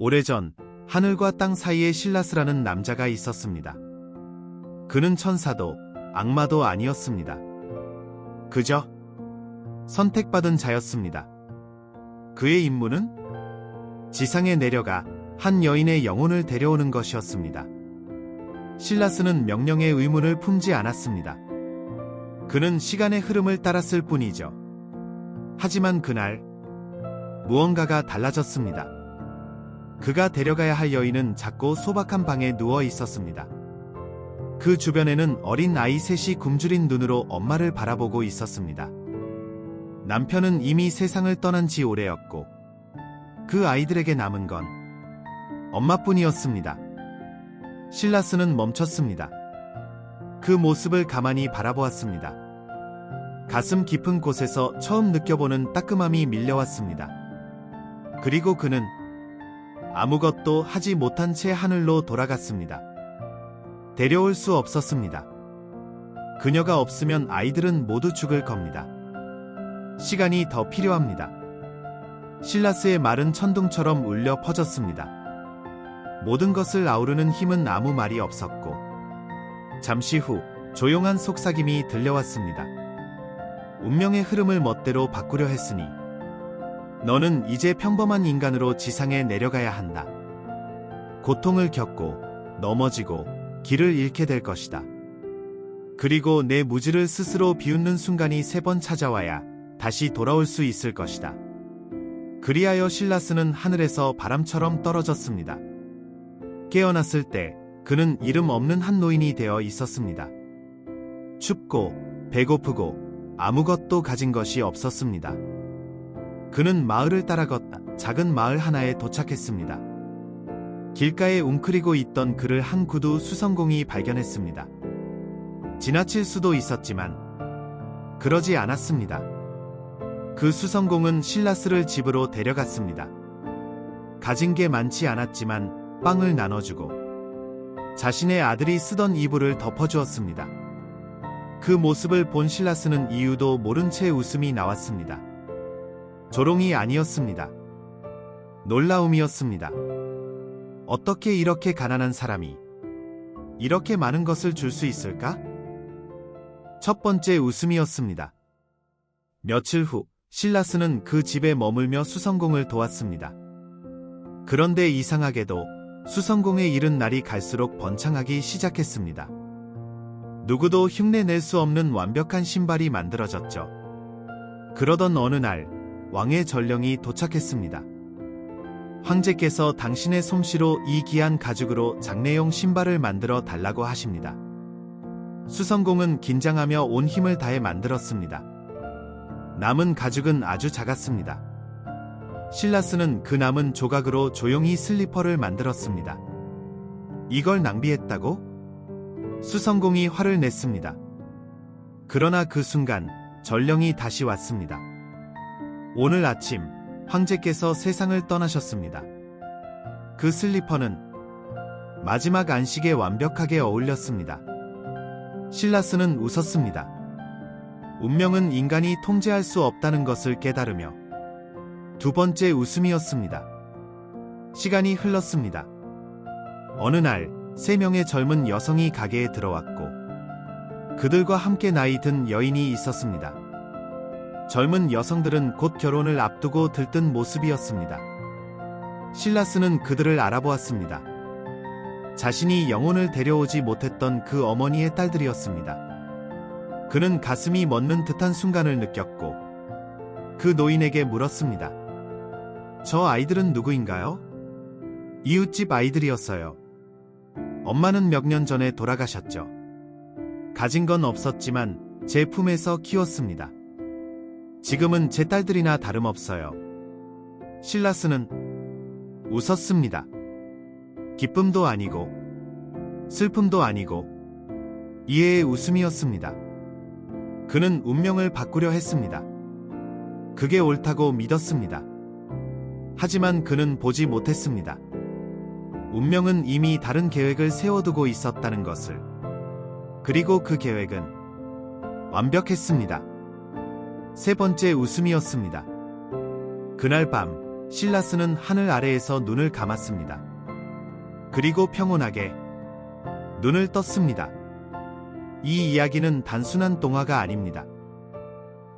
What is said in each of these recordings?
오래전 하늘과 땅 사이에 실라스라는 남자가 있었습니다. 그는 천사도 악마도 아니었습니다. 그저 선택받은 자였습니다. 그의 임무는 지상에 내려가 한 여인의 영혼을 데려오는 것이었습니다. 실라스는 명령의 의문을 품지 않았습니다. 그는 시간의 흐름을 따랐을 뿐이죠. 하지만 그날 무언가가 달라졌습니다. 그가 데려가야 할 여인은 작고 소박한 방에 누워 있었습니다. 그 주변에는 어린 아이 셋이 굶주린 눈으로 엄마를 바라보고 있었습니다. 남편은 이미 세상을 떠난 지 오래였고 그 아이들에게 남은 건 엄마뿐이었습니다. 실라스는 멈췄습니다. 그 모습을 가만히 바라보았습니다. 가슴 깊은 곳에서 처음 느껴보는 따끔함이 밀려왔습니다. 그리고 그는 아무것도 하지 못한 채 하늘로 돌아갔습니다. 데려올 수 없었습니다. 그녀가 없으면 아이들은 모두 죽을 겁니다. 시간이 더 필요합니다. 실라스의 말은 천둥처럼 울려 퍼졌습니다. 모든 것을 아우르는 힘은 아무 말이 없었고, 잠시 후 조용한 속삭임이 들려왔습니다. 운명의 흐름을 멋대로 바꾸려 했으니, 너는 이제 평범한 인간으로 지상에 내려가야 한다. 고통을 겪고, 넘어지고, 길을 잃게 될 것이다. 그리고 내 무지를 스스로 비웃는 순간이 세 번 찾아와야 다시 돌아올 수 있을 것이다. 그리하여 실라스는 하늘에서 바람처럼 떨어졌습니다. 깨어났을 때 그는 이름 없는 한 노인이 되어 있었습니다. 춥고 배고프고 아무것도 가진 것이 없었습니다. 그는 마을을 따라 걷다 작은 마을 하나에 도착했습니다. 길가에 웅크리고 있던 그를 한 구두 수성공이 발견했습니다. 지나칠 수도 있었지만 그러지 않았습니다. 그 수성공은 실라스를 집으로 데려갔습니다. 가진 게 많지 않았지만 빵을 나눠주고 자신의 아들이 쓰던 이불을 덮어주었습니다. 그 모습을 본 실라스는 이유도 모른 채 웃음이 나왔습니다. 조롱이 아니었습니다. 놀라움이었습니다. 어떻게 이렇게 가난한 사람이 이렇게 많은 것을 줄 수 있을까? 첫 번째 웃음이었습니다. 며칠 후 실라스는 그 집에 머물며 수성공을 도왔습니다. 그런데 이상하게도 수성공의 일은 날이 갈수록 번창하기 시작했습니다. 누구도 흉내낼 수 없는 완벽한 신발이 만들어졌죠. 그러던 어느 날 왕의 전령이 도착했습니다. 황제께서 당신의 솜씨로 이 귀한 가죽으로 장례용 신발을 만들어 달라고 하십니다. 수성공은 긴장하며 온 힘을 다해 만들었습니다. 남은 가죽은 아주 작았습니다. 실라스는 그 남은 조각으로 조용히 슬리퍼를 만들었습니다. 이걸 낭비했다고? 수성공이 화를 냈습니다. 그러나 그 순간 전령이 다시 왔습니다. 오늘 아침 황제께서 세상을 떠나셨습니다. 그 슬리퍼는 마지막 안식에 완벽하게 어울렸습니다. 실라스는 웃었습니다. 운명은 인간이 통제할 수 없다는 것을 깨달으며 두 번째 웃음이었습니다. 시간이 흘렀습니다. 어느 날 세 명의 젊은 여성이 가게에 들어왔고 그들과 함께 나이 든 여인이 있었습니다. 젊은 여성들은 곧 결혼을 앞두고 들뜬 모습이었습니다. 실라스는 그들을 알아보았습니다. 자신이 영혼을 데려오지 못했던 그 어머니의 딸들이었습니다. 그는 가슴이 멎는 듯한 순간을 느꼈고 그 노인에게 물었습니다. 저 아이들은 누구인가요? 이웃집 아이들이었어요. 엄마는 몇 년 전에 돌아가셨죠. 가진 건 없었지만 제 품에서 키웠습니다. 지금은 제 딸들이나 다름없어요. 실라스는 웃었습니다. 기쁨도 아니고 슬픔도 아니고 이해의 웃음이었습니다. 그는 운명을 바꾸려 했습니다. 그게 옳다고 믿었습니다. 하지만 그는 보지 못했습니다. 운명은 이미 다른 계획을 세워두고 있었다는 것을. 그리고 그 계획은 완벽했습니다. 세 번째 웃음이었습니다. 그날 밤 실라스는 하늘 아래에서 눈을 감았습니다. 그리고 평온하게 눈을 떴습니다. 이 이야기는 단순한 동화가 아닙니다.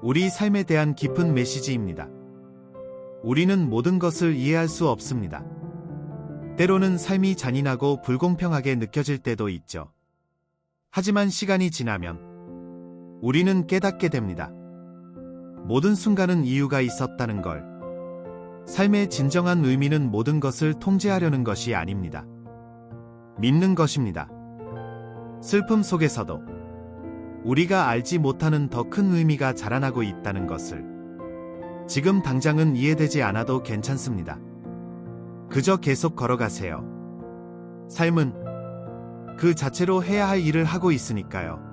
우리 삶에 대한 깊은 메시지입니다. 우리는 모든 것을 이해할 수 없습니다. 때로는 삶이 잔인하고 불공평하게 느껴질 때도 있죠. 하지만 시간이 지나면 우리는 깨닫게 됩니다. 모든 순간은 이유가 있었다는 걸. 삶의 진정한 의미는 모든 것을 통제하려는 것이 아닙니다. 믿는 것입니다. 슬픔 속에서도 우리가 알지 못하는 더 큰 의미가 자라나고 있다는 것을 지금 당장은 이해되지 않아도 괜찮습니다. 그저 계속 걸어가세요. 삶은 그 자체로 해야 할 일을 하고 있으니까요.